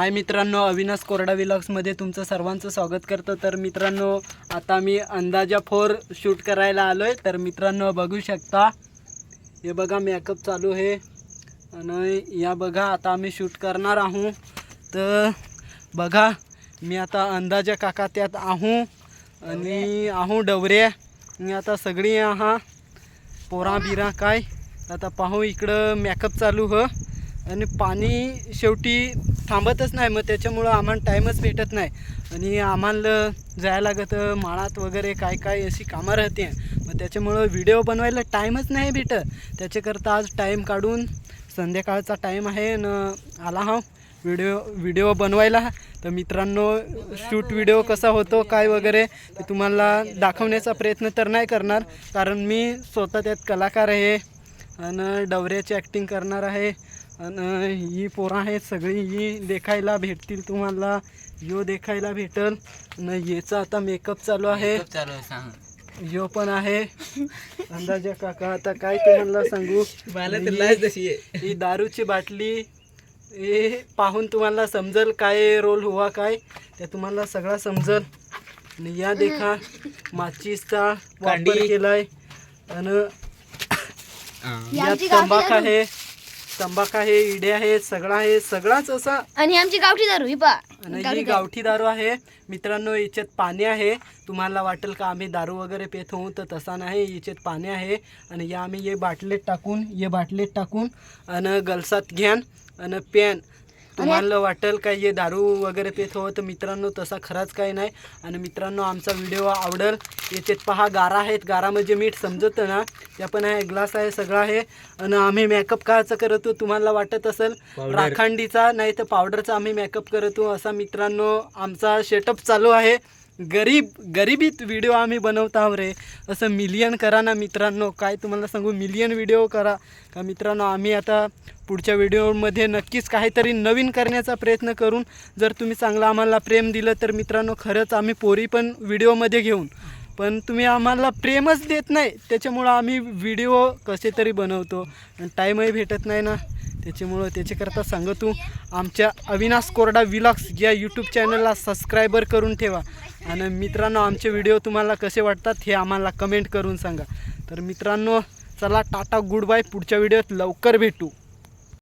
हाय मित्रांनो अविनाश कोरडा विलॉग्समध्ये तुमचं सर्वांचं स्वागत करतो. तर मित्रांनो आता मी अंदाजा फोर शूट करायला आलो आहे तर मित्रांनो बघू शकता. हे बघा मेकअप चालू आहे. आणि या बघा आता आम्ही शूट करणार आहोत. तर बघा मी आता अंदाजा काका त्यात आहो आणि आहो डवरे. मी आता सगळी आहा. पोरा बिरा काय. आता पाहू इकडं मेकअप चालू ह. आणि पाणी शेवटी थांबतच नाही मग त्याच्यामुळं आम्हाला टाईमच भेटत नाही. आणि आम्हाला जायला लागतं माळात वगैरे काय काय अशी कामं राहते. मग त्याच्यामुळं व्हिडिओ बनवायला टाईमच नाही भेटत. त्याच्याकरता आज टाईम काढून संध्याकाळचा टाईम आहे न आला हा. व्हिडिओ व्हिडिओ बनवायला. तर मित्रांनो शूट व्हिडिओ कसा होतो काय वगैरे ते तुम्हाला दाखवण्याचा प्रयत्न तर नाही करणार. कारण मी स्वतः त्यात कलाकार आहे. आणि डवऱ्याची ॲक्टिंग करणार आहे. आणि ही पोरं आहेत सगळी ही देखायला भेटतील तुम्हाला. यो देखायला भेटल. आणि याचा आता मेकअप चालू आहे. चालू आहे सांग. यो पण आहे. अंदाजा काका आता काय तुम्हाला सांगू? मला तर ही- लाज तशी आहे. ही दारूची बाटली हे पाहून तुम्हाला समजल काय रोल हुआ काय? ते तुम्हाला सगळा समजल. आणि या देखा माचीसचा वापर कांडी. केलाय. आणि हा. यात तंबाख आहे. तंबाख आहे इडे आहे सगळा आहे सगळाच असा आणि आमची गावठी दारू ही पा आणि ही गावठी दारू. आहे. मित्रांनो याच्यात पाणी आहे. तुम्हाला वाटेल का आम्ही दारू वगैरे पेत होऊ? तर तसा नाही याच्यात पाणी आहे. आणि या आम्ही ये बाटलेत टाकून ये बाटलेत टाकून आणि गलसात घ्यान आणि पॅन तुम्हाला वाटेल का ये दारू वगैरे पेत हो तर मित्रांनो तसा खराच काही नाही. आणि मित्रांनो आमचा व्हिडिओ आवडेल याच्यात पहा गारा आहेत. गारा म्हणजे मीठ समजतं ना? त्या पण आहे ग्लास आहे सगळं आहे. आणि आम्ही मेकअप कायचा करतो? तुम्हाला वाटत असेल. राखांडीचा नाही तर पावडरचा आम्ही मेकअप करतो. असा मित्रांनो आमचा सेटअप चालू आहे. गरीब गरिबीत व्हिडिओ आम्ही बनवत आहोत रे. असं मिलियन करा ना मित्रांनो. काय तुम्हाला सांगू? मिलियन व्हिडिओ करा. का मित्रांनो आम्ही आता पुढच्या व्हिडिओमध्ये नक्कीच काहीतरी नवीन करण्याचा प्रयत्न करून जर तुम्ही चांगलं आम्हाला प्रेम दिलं तर मित्रांनो खरंच आम्ही पोरी पण व्हिडिओमध्ये घेऊन. पण तुम्ही आम्हाला प्रेमच देत नाही. त्याच्यामुळं आम्ही व्हिडिओ कसे तरी बनवतो. आणि टाईमही भेटत नाही ना. त्याच्यामुळं त्याच्याकरता सांगतो आमच्या अविनाश कोरडा विलॉग्स या यूट्यूब चॅनलला सबस्क्रायबर करून ठेवा. आणि मित्रांनो आमचे व्हिडिओ तुम्हाला कसे वाटतात हे आम्हाला कमेंट करून सांगा. तर मित्रांनो चला टाटा गुड बाय पुढच्या व्हिडिओत लवकर भेटू.